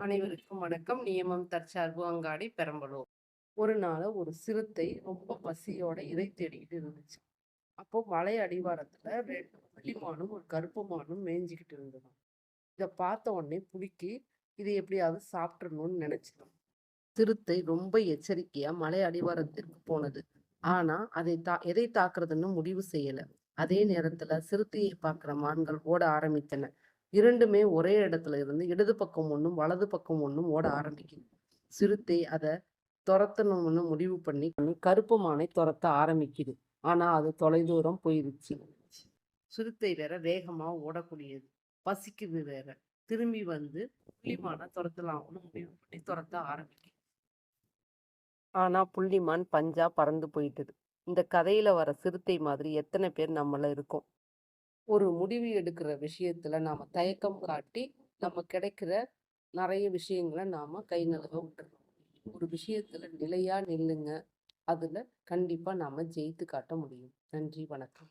அனைவருக்கும் வணக்கம். நியமம் தற்சார்பு அங்காடி பெரம்பலூர். ஒரு நாள் ஒரு சிறுத்தை ரொம்ப பசியோட இதை தேடிக்கிட்டு இருந்துச்சு. அப்போ மலை அடிவாரத்துல ரெண்டு புள்ளிமானும் ஒரு கருப்பு மானும் மேய்ஞ்சிக்கிட்டு இருந்தது. இதை பார்த்த உடனே புலிக்கு இதை எப்படியாவது சாப்பிட்றணும்னு நினைச்சிடும் சிறுத்தை ரொம்ப எச்சரிக்கையா மலை அடிவாரத்திற்கு போனது. ஆனா அதை தா எதை தாக்குறதுன்னு முடிவு செய்யல. அதே நேரத்துல சிறுத்தையை பார்க்குற மான்கள் ஓட ஆரம்பித்தன. இரண்டுமே ஒரே இடத்துல இருந்து இடது பக்கம் ஒன்றும் வலது பக்கம் ஒன்றும் ஓட ஆரம்பிக்குது சிறுத்தை அதை துரத்தணும்னு முடிவு பண்ணி பண்ணி கருப்பு மானை துரத்த ஆரம்பிக்குது. ஆனா அது தொலைதூரம் போயிருச்சு. சிறுத்தை வேற வேகமா ஓடக்கூடியது. பசிக்குது வேற. திரும்பி வந்து புள்ளிமானை துரத்தலாம்னு முடிவு பண்ணி துரத்த ஆரம்பிக்கும் ஆனா புள்ளிமான் பஞ்சா பறந்து போயிட்டது. இந்த கதையில வர சிறுத்தை மாதிரி எத்தனை பேர் நம்மள இருக்கோம். ஒரு முடிவு எடுக்கிற விஷயத்துல நாம தயக்கம் காட்டி நம்ம கிடைக்கிற நிறைய விஷயங்களை நாம கை நழுவ விட்டுறோம் ஒரு விஷயத்துல நிலையா நில்லுங்க. அதுல கண்டிப்பா நாம ஜெயித்து காட்ட முடியும். நன்றி வணக்கம்.